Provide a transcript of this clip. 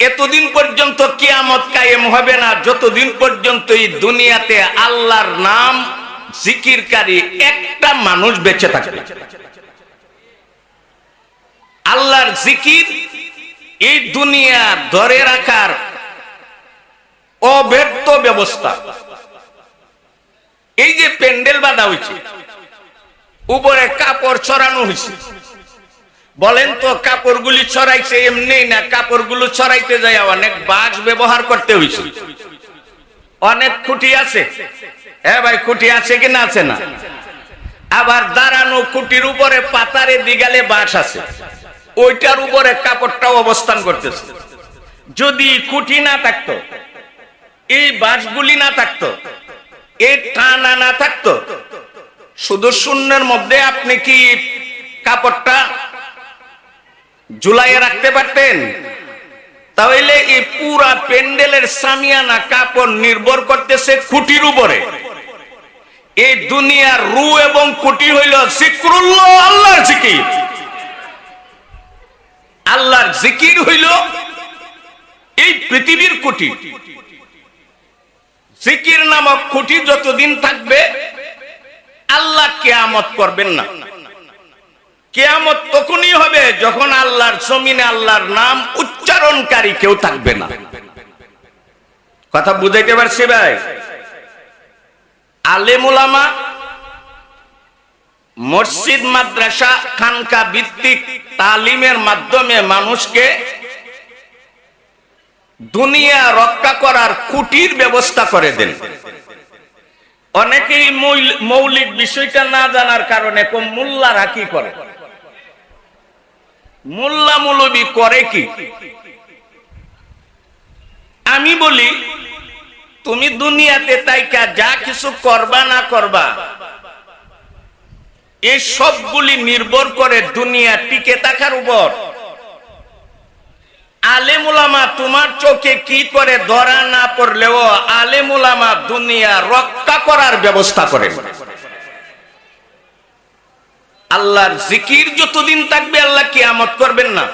এতদিন পর্যন্ত কিয়ামত কায়েম হবে না, যতদিন পর্যন্ত এই দুনিয়াতে আল্লাহর নাম জিকিরকারী একটা মানুষ বেঁচে থাকবে। আল্লাহর জিকির এই দুনিয়া ধরে রাখার অব্যর্থ ব্যবস্থা। এই যে প্যান্ডেল বাঁধা হয়েছে, উপরে কাপড় ছড়ানো হয়েছে। বলেন তো, কাপড়গুলি ছড়াইছে এমনি না? কাপড়গুলো ছড়াইতে যায় অনেক বাঁশ ব্যবহার করতে হয়েছে। অনেক খুঁটি আছে। হ্যাঁ ভাই, খুঁটি আছে কি না আছে না? আবার দাঁড়ানো খুঁটির উপরে পাতারে দিগালে বাঁশ আছে। ওইটার উপরে কাপড়টাও অবস্থান করতেছে। যদি খুঁটি না থাকতো এই বাঁশগুলি না থাকতো, এই টানা না থাকতো। শুধু শূন্যের মধ্যে আপনি কি কাপড়টা জুলাইয়ে রাখতে পারতেন? তাহলে এই পুরা প্যান্ডেলের সামিয়ানা কাপড় নির্ভর করতেছে খুঁটির উপরে। এই দুনিয়ার রু এবং খুঁটি হইল জিক্রুল্লাহ, আল্লাহর জিকির। আল্লাহর জিকির হইল এই পৃথিবীর খুঁটি। জিকির নামক খুঁটি যতদিন থাকবে, আল্লাহ কেয়ামত করবেন না। কেয়ামত তখনই হবে যখন আল্লাহর জমিনে আল্লাহর নাম উচ্চারণকারী কেউ থাকবে না। কথা বুঝাইতে পারছি ভাই? আলেমুলামা মসজিদ, মাদ্রাসা, খানকা ভিত্তিক তালিমের মাধ্যমে মানুষকে দুনিয়া রক্ষা করার কুটির ব্যবস্থা করে দেন। অনেকেই মৌলিক বিষয়টা না জানার কারণে মোল্লারা কি করে? মোল্লা মৌলবি করে কি? আমি বলি, তুমি দুনিয়াতে তাইকা যা কিছু করবা না করবা, এই সবগুলি নির্ভর করে দুনিয়া টিকে থাকার উপর। আলেমুলামা, তোমার চোখে কি করে ধরা না পড়লেও আলেমুলামা দুনিয়া রক্ষা করার ব্যবস্থা করে আল্লাহর জিকির যতদিন থাকবে আল্লাহ কি আমত করবেন না।